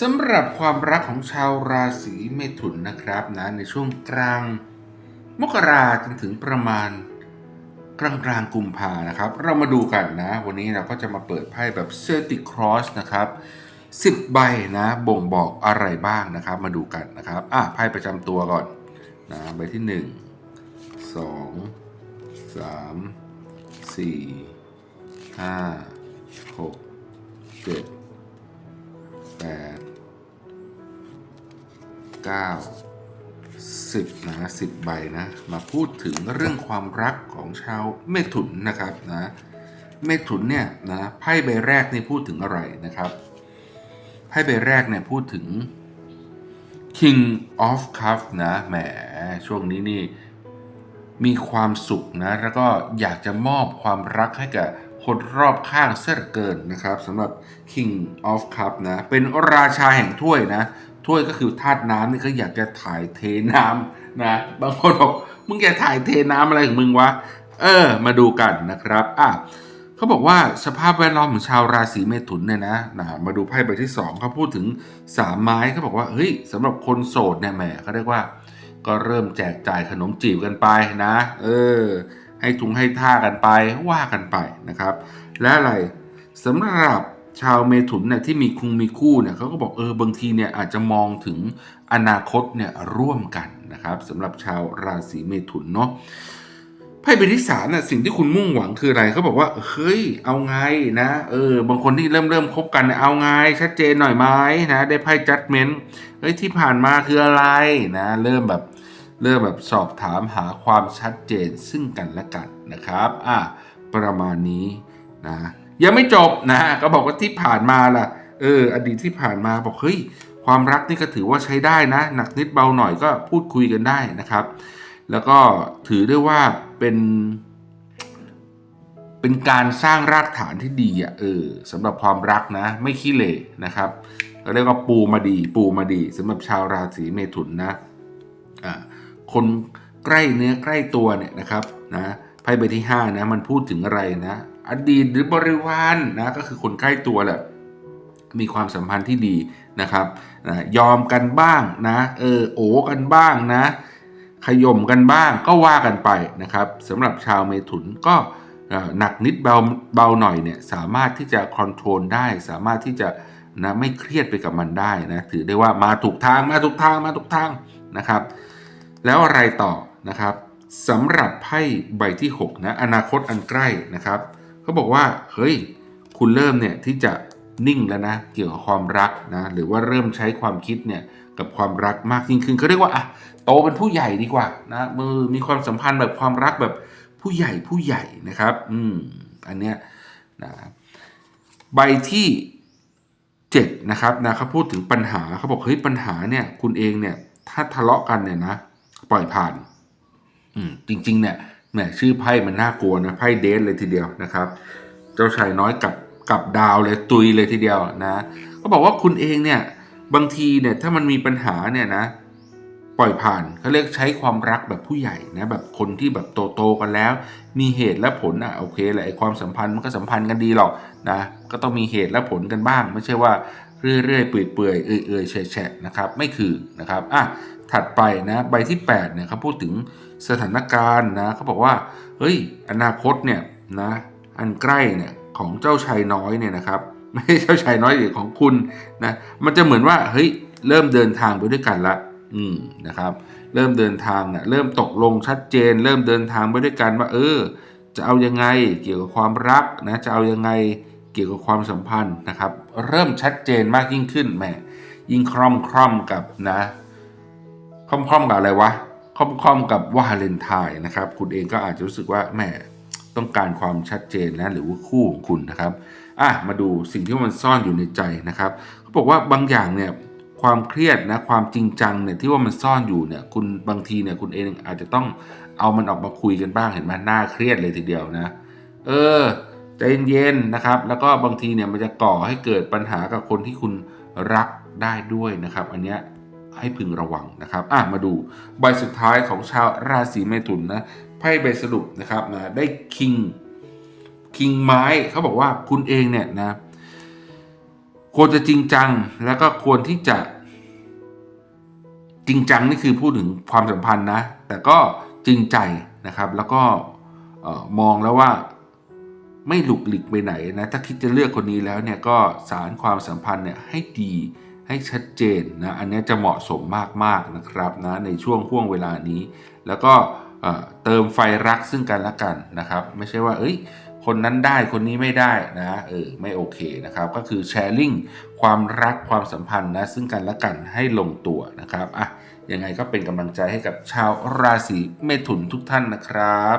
สำหรับความรักของชาวราศีเมถุนนะครับนะในช่วงกลาง มกราจนถึงประมาณกลางกลางกุมภานะครับ เรามาดูกันนะ วันนี้เราก็จะมาเปิดไพ่แบบเซติครอสนะครับ10ใบนะบ่งบอกอะไรบ้างนะครับ มาดูกันนะครับอะไพ่ประจำตัวก่อนนะใบที่1 2 3 4 5 6 7แ9 10นะ10 ใบนะ มาพูดถึงเรื่องความรักของชาวเมฆถุนนะครับนะ เมฆถุนเนี่ยนะไพ่ใบแรกนี่พูดถึงอะไรนะครับ ไพ่ใบแรกเนี่ยพูดถึง King of Cups นะแหมช่วงนี้นี่มีความสุขนะ แล้วก็อยากจะมอบความรักให้กับคนรอบข้างเสียเกินนะครับสำหรับ King of cups นะ เป็นราชาแห่งถ้วยนะ ถ้วยก็คือธาตุน้ำนี่ก็อยากจะถ่ายเทน้ำนะ บางคนบอกมึงแกถ่ายเทน้ำอะไรของมึงวะ เออ มาดูกันนะครับอะเขาบอกว่าสภาพแวดล้อมของชาวราศีเมถุนเนี่ยนะนะมาดูไพ่ใบที่สองเขาพูดถึงสามไม้เขาบอกว่าเฮ้ยสำหรับคนโสดเนี่ยแหมเขาเรียกว่า ก็เริ่มแจกจ่ายขนมจีบกันไปนะ เออ ให้ทุงให้ท่ากันไปว่ากันไปนะครับ และอะไรสำหรับ ชาวเมถุนเนี่ยที่มีคุงมีคู่เนี่ยเขาก็บอกเออบางทีเนี่ยอาจจะมองถึงอนาคตเนี่ยร่วมกันนะครับสำหรับชาวราศีเมถุนเนาะไพ่ใบที่สามน่ะสิ่งที่คุณมุ่งหวังคืออะไรเขาบอกว่าเฮ้ยเอาไงนะเออบางคนที่เริ่มเริ่มคบกันเนี่ยเอาไงชัดเจนหน่อยไหมนะได้ไพ่จัดเมนต์เฮ้ยที่ผ่านมาคืออะไรนะเริ่มแบบเริ่มแบบสอบถามหาความชัดเจนซึ่งกันและกันนะครับอะประมาณนี้นะ ยังไม่จบนะก็บอกว่าที่ผ่านมาล่ะเอออดีตที่ผ่านมาบอกเฮ้ยความรักนี่ก็ถือว่าใช้ได้นะ หนักนิดเบาหน่อยก็พูดคุยกันได้นะครับ แล้วก็ถือได้ว่าเป็นเป็นการสร้างรากฐานที่ดีอะเออสำหรับความรักนะ ไม่ขี้เหร่นะครับก็เรียกว่าปูมาดีปูมาดีสำหรับชาวราศีเมถุนนะอ่าคนใกล้เนื้อใกล้ตัวเนี่ยนะครับนะไพ่ใบที่5นะมันพูดถึงอะไรนะ อดีตหรือบริวารนนะก็คือคนใกล้ตัวแหละมีความสัมพันธ์ที่ดีนะครับนะยอมกันบ้างนะเออโอกันบ้างนะ ขย่มกันบ้างก็ว่ากันไปนะครับสำหรับชาวเมถุนก็หนักนิดเบาเบาหน่อยเนี่ยสามารถที่จะคอนโทรลได้ สามารถที่จะนะไม่เครียดไปกับมันได้นะถือได้ว่ามาถูกทางมาถูกทางมาถูกทางนะครับ แล้วอะไรต่อนะครับสำหรับไพ่ใบที่ 6 นะ อนาคตอันใกล้นะครับ เขาบอกว่าเฮ้ยคุณเริ่มเนี่ยที่จะนิ่งแล้วนะเกี่ยวกับความรักนะหรือว่าเริ่มใช้ความคิดเนี่ยกับความรักมากยิ่งขึ้นเขาเรียกว่าอะโตเป็นผู้ใหญ่ดีกว่านะมือมีความสัมพันธ์แบบความรักแบบผู้ใหญ่ผู้ใหญ่นะครับอืมอันเนี้ยนะใบที่7นะครับนะเขาพูดถึงปัญหาเขาบอกเฮ้ยปัญหาเนี่ยคุณเองเนี่ยถ้าทะเลาะกันเนี่ยนะปล่อยผ่านอืมจริง ๆ เนี่ย แหมชื่อไพ่มันน่ากลัวนะไพ่เดทเลยทีเดียวนะครับ เจ้าชายน้อยกับกับดาวเลยตุยเลยทีเดียวนะก็บอกว่าคุณเองเนี่ยบางทีเนี่ยถ้ามันมีปัญหาเนี่ยนะ ปล่อยผ่านเขาเรียกใช้ความรักแบบผู้ใหญ่นะแบบคนที่แบบโตๆกันแล้ว มีเหตุและผลอะโอเคแหละไอความสัมพันธ์มันก็สัมพันธ์กันดีหรอกนะก็ต้องมีเหตุและผลกันบ้าง ไม่ใช่ว่าเรื่อยๆเปื่อยๆเอื่อยๆแฉะๆนะครับไม่คือนะครับอะถัดไปนะใบที่8เนี่ยเขาพูดถึง สถานการณ์นะเขาบอกว่าเฮ้ยอนาคตเนี่ยนะอันใกล้เนี่ยของเจ้าชายน้อยเนี่ยนะครับ ไม่ใช่เจ้าชายน้อยอของคุณนะมันจะเหมือนว่าเฮ้ยเริ่มเดินทางไปด้วยกันละอืมนะครับ เริ่มเดินทางเนี่ยเริ่มตกลงชัดเจน เริ่มเดินทางไปด้วยกันว่า เออ จะเอายังไงเกี่ยวกับความรักนะจะเอายังไงเกี่ยวกับความสัมพันธ์นะครับ เริ่มชัดเจนมากยิ่งขึ้นแหมยิ่งคล่อมคล่อมกับนะคล่อมๆกับอะไรวะ ค่อมๆกับวาเลนไทน์นะครับ คุณเองก็อาจจะรู้สึกว่าแหมต้องการความชัดเจนนะหรือว่าคู่ของคุณนะครับอะมาดูสิ่งที่มันซ่อนอยู่ในใจนะครับเขาบอกว่าบางอย่างเนี่ยความเครียดนะความจริงจังเนี่ยที่ว่ามันซ่อนอยู่เนี่ยคุณบางทีเนี่ยคุณเองอาจจะต้องเอามันออกมาคุยกันบ้างเห็นไหมหน้าเครียดเลยทีเดียวนะ เออใจเย็นๆนะครับ แล้วก็บางทีเนี่ยมันจะก่อให้เกิดปัญหากับคนที่คุณรักได้ด้วยนะครับ อันเนี้ย ให้พึงระวังนะครับอะมาดูใบสุดท้ายของชาวราศีเมถุนนะไพ่ใบสรุปนะครับนะได้คิงคิงไม้เขาบอกว่าคุณเองเนี่ยนะควรจะจริงจังแล้วก็ควรที่จะ จริงจังนี่คือพูดถึงความสัมพันธ์นะ แต่ก็จริงใจนะครับ แล้วก็มองแล้วว่าไม่หลุกหลีกไปไหนนะถ้าคิดจะเลือกคนนี้แล้วเนี่ยก็สารความสัมพันธ์เนี่ยให้ดี ให้ชัดเจนนะอันนี้จะเหมาะสมมากๆนะครับนะในช่วงห่วงเวลานี้ แล้วก็เติมไฟรักซึ่งกันและกันนะครับ ไม่ใช่ว่าเอ้ยคนนั้นได้คนนี้ไม่ได้นะเออไม่โอเคนะครับ ก็คือแชร์ลิงความรักความสัมพันธ์นะซึ่งกันและกันให้ลงตัวนะครับอะยังไงก็เป็นกำลังใจให้กับชาวราศีเมถุนทุกท่านนะครับ